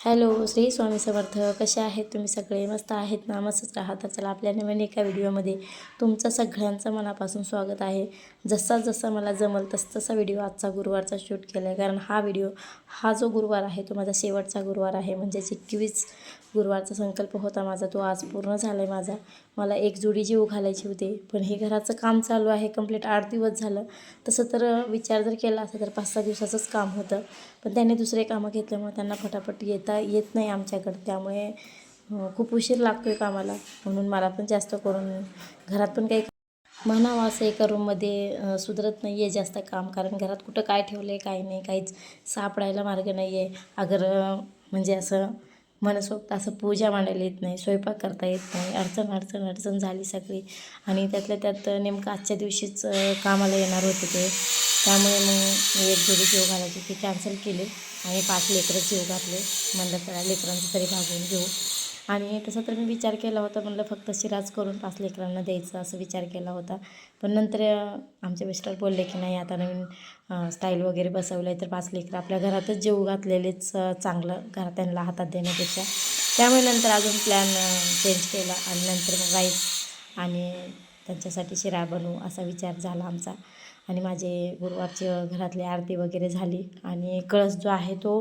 Hello Shri Swami Samarth. कसे आहेत तुम्ही सगळे? मस्त आहेत ना? मस्तच राहता चला आपल्या नवीन एका व्हिडिओमध्ये तुमचं सगळ्यांचं मनापासून स्वागत आहे. जसा जसा मला जमल तस तसा व्हिडिओ आजचा गुरुवारचा शूट केला आहे कारण हा व्हिडिओ हा जो गुरुवार आहे तो माझा शेवटचा गुरुवार आहे. म्हणजेच एकवीस गुरुवारचा संकल्प होता माझा तो आज पूर्ण झाला आहे माझा. मला एक जोडी जीव घालायची होती. पण हे घराचं काम चालू आहे कंप्लीट आठ दिवस झालं. तसं तर विचार जर केला असता तर पाच सहा दिवसाचंच काम होतं. पण त्याने दुसरे कामं घेतल्यामुळे त्यांना फटाफट येता येत नाही आमच्याकडं. त्यामुळे खूप उशीर लागतो आहे कामाला. म्हणून मला पण जास्त करून घरात पण काही म्हणावं असं एका रूममध्ये सुधरत नाही आहे जास्त काम. कारण घरात कुठं काय ठेवलं आहे काय नाही काहीच सापडायला मार्ग नाही आहे अगर म्हणजे असं मनसोक्त असं पूजा मांडायला येत नाही स्वयंपाक करता येत नाही अडचण अडचण अडचण झाली सगळी. आणि त्यातल्या त्यात नेमकं आजच्या दिवशीच कामाला येणार होते ते. त्यामुळे मग एक जोडी जीव घालायची ती कॅन्सल केली आणि पाच लेकरं जीव घातले. म्हणलं त्याला लेकरांचं तरी भागवून घेऊ. आणि तसं तर मी विचार केला होता म्हणलं फक्त शिराज करून पाच लेकरांना द्यायचं असं विचार केला होता. पण नंतर आमच्या आमचे मिस्टर बोलले की नाही आता नवीन स्टाईल वगैरे बसवलं आहे तर पाच लेकरं आपल्या घरातच जेव घातलेलेच चांगलं घरात त्यांना हातात देण्यापेक्षा. त्यामुळे नंतर अजून प्लॅन चेंज केला आणि नंतर मग राईस आणि त्यांच्यासाठी शिरा बनवू असा विचार झाला आमचा. आणि माझे गुरुवारचे घरातली आरती वगैरे झाली. आणि कळस जो आहे तो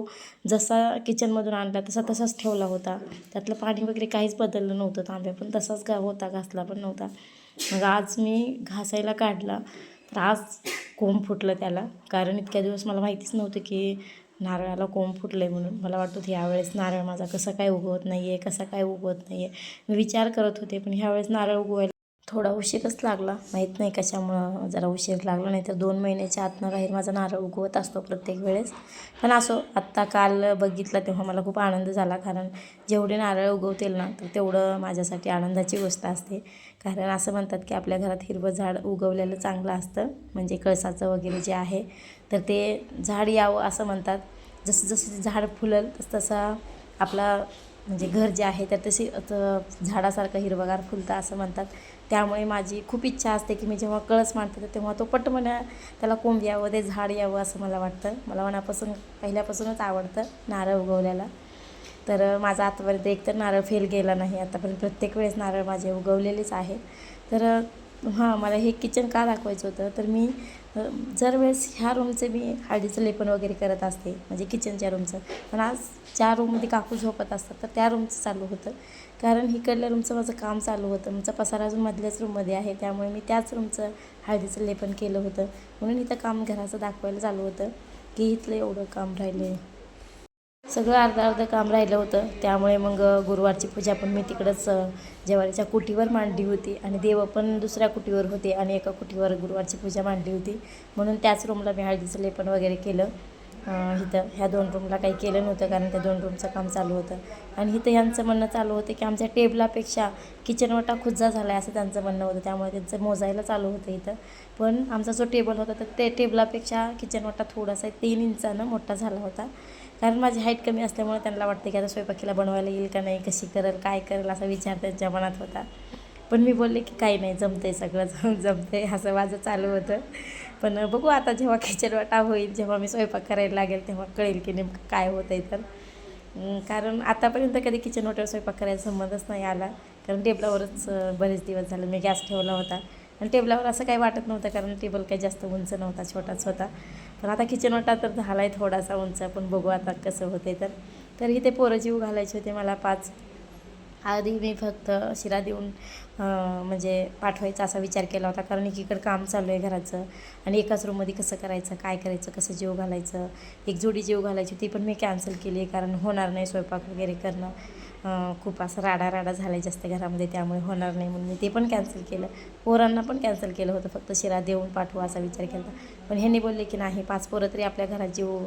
जसा किचनमधून आणला तसा तसाच ठेवला होता. त्यातलं पाणी वगैरे काहीच बदललं नव्हतं. तांब्या पण तसाच गा होता घासला पण नव्हता. मग आज मी घासायला काढला. तर आज कोंब फुटलं त्याला. कारण इतक्या दिवस मला माहितीच नव्हतं की नारळाला कोंब फुटलं आहे म्हणून. मला वाटत होतं ह्यावेळेस नारळ माझा कसं काय उगवत नाही आहे कसा काय उगवत नाही आहे मी विचार करत होते पण ह्यावेळेस नारळ उगवायला थोडा उशीरच लागला. माहीत नाही कशामुळं जरा उशीर लागला नाही तर दोन महिन्याच्या आतनं राहील माझा नारळ उगवत असतो प्रत्येक वेळेस. पण असो आत्ता काल बघितलं तेव्हा मला खूप आनंद झाला कारण जेवढे नारळ उगवतील ना तर तेवढं माझ्यासाठी आनंदाची गोष्ट असते. कारण असं म्हणतात की आपल्या घरात हिरवं झाड उगवलेलं चांगलं असतं म्हणजे कळसाचं वगैरे जे आहे तर ते झाड यावं असं म्हणतात. जसं जसं झाड फुलल तसं तसा आपला म्हणजे घर जे आहे तर तशी झाडासारखं हिरवगार फुलतं असं म्हणतात. त्यामुळे माझी खूप इच्छा असते की मी जेव्हा कळस मांडते तर तेव्हा तो पटमण्या त्याला कोंब यावं ते झाड यावं असं मला वाटतं. मला मनापासून पहिल्यापासूनच आवडतं नारळ उगवल्याला. तर माझा आतापर्यंत एकतर नारळ फेल गेला नाही आतापर्यंत प्रत्येक वेळेस नारळ माझे उगवलेलेच आहे. तर हां मला हे किचन का दाखवायचं होतं? तर मी जर वेळेस ह्या रूमचं मी हळदीचं लेपन वगैरे करत असते म्हणजे किचनच्या रूमचं पण आज ज्या रूममध्ये काकू झोपत असतात तर त्या रूमचं चालू होतं. कारण इकडल्या रूमचं माझं काम चालू होतं. आमचा पसारा अजून मधल्याच रूममध्ये आहे त्यामुळे मी त्याच रूमचं हळदीचं लेपन केलं होतं. म्हणून इथं काम घराचं दाखवायला चालू होतं की इथलं एवढं काम राहिलं आहे सगळं अर्धं अर्धं काम राहिलं होतं. त्यामुळे मग गुरुवारची पूजा पण मी तिकडंच जेवारीच्या कुटीवर मांडली होती. आणि देव पण दुसऱ्या कुटीवर होते आणि एका कुटीवर गुरुवारची पूजा मांडली होती. म्हणून त्याच रूमला मी हळदीचं लेपन वगैरे केलं. इथं ह्या दोन रूमला काही केलं नव्हतं कारण त्या दोन रूमचं काम चालू होतं. आणि इथं यांचं म्हणणं चालू होतं की आमच्या टेबलापेक्षा किचनवटा खुज्जा झाला आहे असं त्यांचं म्हणणं होतं. त्यामुळे त्यांचं मोजायला चालू होतं इथं. पण आमचा जो टेबल होता तर ते टेबलापेक्षा किचनवटा थोडासा तीन इंचानं मोठा झाला होता. कारण माझी हाईट कमी असल्यामुळे त्यांना वाटते की आता स्वयंपाकीला बनवायला येईल का नाही कशी करेल काय करेल असा विचार त्यांच्या मनात होता. पण मी बोलले की काही नाही जमतंय सगळं जम आहे असं माझं चालू होतं. पण बघू आता जेव्हा किचन वाटा होईल जेव्हा मी स्वयंपाक करायला लागेल तेव्हा कळेल की नेमकं काय होतं आहे तर कारण आतापर्यंत कधी किचन वाट्यावर स्वयंपाक करायचा संबंधच नाही आला. कारण टेबलावरच बरेच दिवस झाले मी गॅस ठेवला होता. आणि टेबलावर असं काही वाटत नव्हतं कारण टेबल काही जास्त उंच नव्हता छोटाच होता. पण आता किचन वाटा तर झाला आहे थोडासा उंच पण बघू आता कसं होते तर. तर इथे पोरं जीव घालायचे होते मला पाच. आधी मी फक्त शिरा देऊन म्हणजे पाठवायचा असा विचार केला होता कारण एकीकडं काम चालू आहे घराचं आणि एकाच रूममध्ये कसं करायचं काय करायचं कसं जीव घालायचं एक जोडी जीव घालायची ती पण मी कॅन्सल केली कारण होणार नाही स्वयंपाक वगैरे करणं. खूप असं राडा राडा झाला आहे जास्त घरामध्ये त्यामुळे होणार नाही म्हणून मी ते पण कॅन्सल केलं. पोरांना पण कॅन्सल केलं होतं फक्त शिरा देऊन पाठवा असा विचार केला पण ह्यांनी बोलले की नाही पाच पोरं तरी आपल्या घरात जीव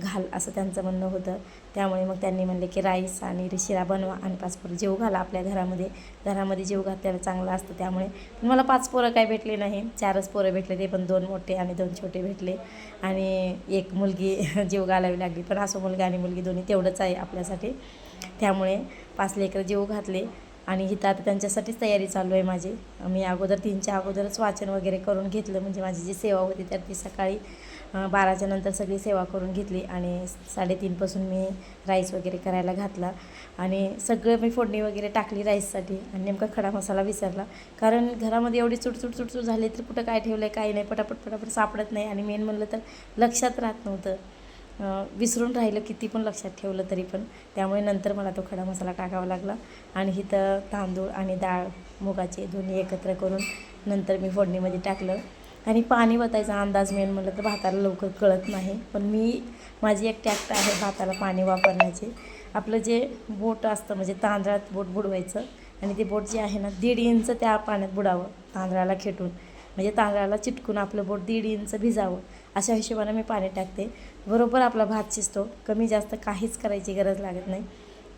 घाल असं त्यांचं म्हणणं होतं. त्यामुळे मग त्यांनी म्हणले की राईस आणि शिरा बनवा आणि पाच पोरं जेव घाला आपल्या घरामध्ये. घरामध्ये जेव घातल्याला चांगलं असतं त्यामुळे. पण मला पाच पोरं काय भेटले नाही. चारच पोरं भेटले ते पण दोन मोठे आणि दोन छोटे भेटले. आणि एक मुलगी जीव घालावी लागली. पण असं मुलगा आणि मुलगी दोन्ही तेवढंच आहे आपल्यासाठी. त्यामुळे पाच लेकरं जीव घातले. आणि हिथं आता त्यांच्यासाठीच तयारी चालू आहे माझी. मी अगोदर तीनच्या अगोदरच वाचन वगैरे करून घेतलं. म्हणजे माझी जी सेवा होती तर ती सकाळी बाराच्या नंतर सगळी सेवा करून घेतली. आणि साडेतीनपासून मी राईस वगैरे करायला घातला. आणि सगळं मी फोडणी वगैरे टाकली राईससाठी. आणि नेमका खडा मसाला विसरला. कारण घरामध्ये एवढी चुटचुट चुटचूट झाली तर कुठं काय ठेवलं आहे काही नाही. पटापट पटापट सापडत नाही. आणि मेन म्हणलं तर लक्षात राहत नव्हतं. विसरून राहिलं किती पण लक्षात ठेवलं तरी पण. त्यामुळे नंतर मला तो खडा मसाला टाकावा लागला. आणि इथं तांदूळ आणि डाळ मुगाचे दोन्ही एकत्र करून नंतर मी फोडणीमध्ये टाकलं. आणि पाणी वतायचा अंदाज मेन म्हटलं तर भाताला लवकर कळत नाही. पण मी माझी एक टॅक्ट आहे भाताला पाणी वापरण्याची. आपलं जे बोट असतं म्हणजे तांदळात बोट बुडवायचं आणि ते बोट जे आहे ना दीड इंच त्या पाण्यात बुडावं तांदळाला खेटून. म्हणजे तांदळाला चिटकून आपलं बोट दीड इंच भिजावं. अशा हिशोबाने मी पाणी टाकते. बरोबर आपला भात शिजतो. कमी जास्त काहीच करायची गरज लागत नाही.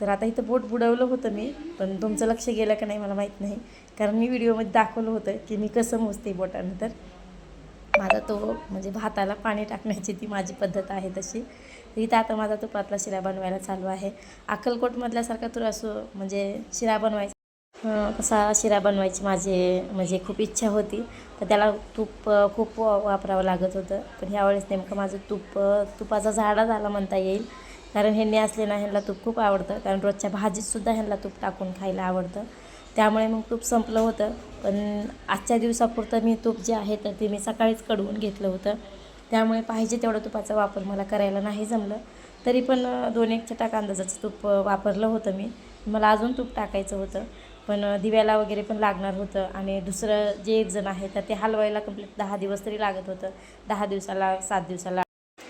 तर आता इथं बोट बुडवलं होतं मी पण तुमचं लक्ष गेलं का नाही मला माहीत नाही. कारण मी व्हिडिओमध्ये दाखवलं होतं की मी कसं मोजते बोटानंतर माझा तो म्हणजे भाताला पाणी टाकण्याची ती माझी पद्धत आहे तशी. तर इथं आता माझा तो पातला शिरा बनवायला चालू आहे. अक्कलकोटमधल्यासारखा तुला असं म्हणजे शिरा बनवायचा कसा शिरा बनवायची माझी म्हणजे खूप इच्छा होती. तर त्याला तूप खूप वा- वापरावं लागत होतं. पण ह्यावेळेस नेमकं माझं तूप तुपाचा झाडा झाला म्हणता येईल. कारण ह्यांनी असले ना ह्यांना तूप खूप आवडतं. कारण रोजच्या भाजीतसुद्धा ह्यांना तूप टाकून खायला आवडतं. त्यामुळे मग तूप संपलं होतं. पण आजच्या दिवसापुरतं मी तूप जे आहे तर ते मी सकाळीच कडवून घेतलं होतं. त्यामुळे पाहिजे तेवढं तुपाचा वापर मला करायला नाही जमलं. तरी पण दोन एक छटाक अंदाजाचं तूप वापरलं होतं मी. मला अजून तूप टाकायचं होतं. पण दिव्याला वगैरे पण लागणार होतं आणि दुसरं जे एक जण आहे तर ते हलवायला कंप्लीट दहा दिवस तरी लागत होतं. दहा दिवसाला सात दिवसाला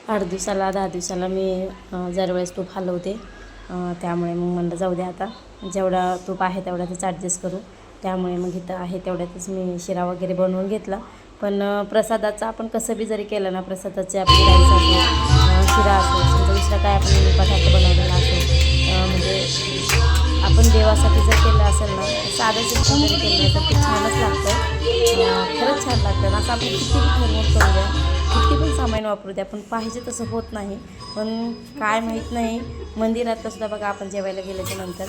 आठ दिवसाला दहा दिवसाला मी अं, दरवेळेस तूप हलवते त्यामुळे मग म्हणलं जाऊ द्या आता. जेवढा तूप आहे तेवढ्यातच ॲडजस्ट करू. त्यामुळे मग इथं आहे तेवढ्यातच मी शिरा वगैरे बनवून घेतला. पण प्रसादाचा प्रसादाचं आपण कसं बी जरी केलं ना प्रसादाचे आपली राईस असो शिरा असो दुसरं दुसरा काय आपण पदार्थ बनवलेला असो आपण देवासाठी जर केलं असेल ना साधं सिंपल जरी केलं तर ते छानच लागतं खरंच छान लागतं असं आपण किती ठरवून करू द्या किती पण सामान वापरू द्या पण पाहिजे तसं होत नाही. पण काय माहीत नाही मंदिरातलं सुद्धा बघा आपण जेवायला गेल्याच्यानंतर.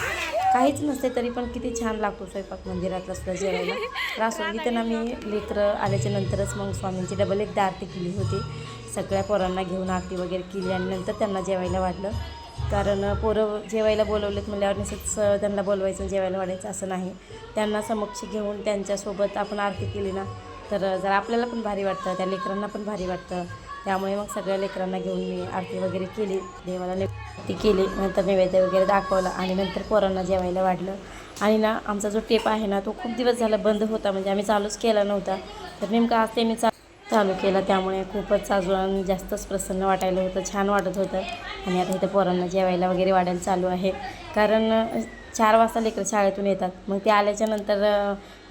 काहीच नसते तरी पण किती छान लागतो स्वयंपाक मंदिरातला सुद्धा जेवायला. तर त्यांना इथं ना मी लेकरं आल्याच्या नंतरच मग स्वामींची डबल एकदा आरती केली होती. सगळ्या पोरांना घेऊन आरती वगैरे केली आणि नंतर त्यांना जेवायला वाढलं. कारण पोरं जेवायला बोलवलेत म्हणल्यावर निसंच त्यांना बोलवायचं जेवायला वाढायचं असं नाही. त्यांना समक्ष घेऊन त्यांच्यासोबत आपण आरती केली ना तर जरा आपल्याला पण भारी वाटतं त्या लेकरांना पण भारी वाटतं. त्यामुळे मग सगळ्या लेकरांना घेऊन मी आरती वगैरे केली. देवाला ने ती केली नंतर नैवेद्य वगैरे दाखवला आणि नंतर पोरांना जेवायला वाढलं. आणि ना आमचा जो टेप आहे ना तो खूप दिवस झाला बंद होता. म्हणजे आम्ही चालूच केला नव्हता. तर नेमका आज त्यांनी चा चालू केला. त्यामुळे खूपच अजून जास्तच प्रसन्न वाटायला होतं छान वाटत होतं. आणि आता इथं पोरांना जेवायला वगैरे वाढायला चालू आहे. कारण चार वाजता लेकरं शाळेतून येतात. मग ते आल्याच्यानंतर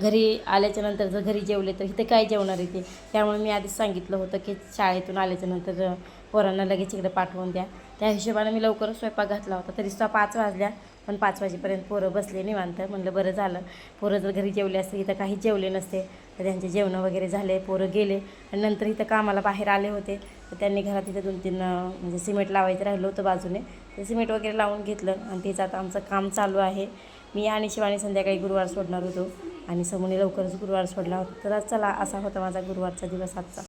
घरी आल्याच्यानंतर जर घरी जेवले तर इथे काय जेवणार आहे ते? त्यामुळे मी आधीच सांगितलं होतं की शाळेतून आल्याच्यानंतर पोरांना लगेच इकडे पाठवून द्या. त्या हिशोबाने मी लवकरच स्वयंपाक घातला होता. तरी सुद्धा पाच वाजल्या. पण पाच वाजेपर्यंत पोरं बसले निवांत. म्हणलं बरं झालं. पोरं जर घरी जेवले असते इथं काही जेवले नसते तर त्यांचे जेवणं वगैरे झाले पोरं गेले. आणि नंतर इथं कामाला बाहेर आले होते. तर त्यांनी घरात इथं दोन तीन म्हणजे सिमेंट लावायचं राहिलं होतं बाजूने. ते सिमेंट वगैरे लावून घेतलं आणि तेच आता आमचं काम चालू आहे. मी आणि शिवानी संध्याकाळी गुरुवार सोडणार होतो आणि समोरने लवकरच गुरुवार सोडला होता. तर चला असा होता माझा गुरुवारचा दिवस आजचा.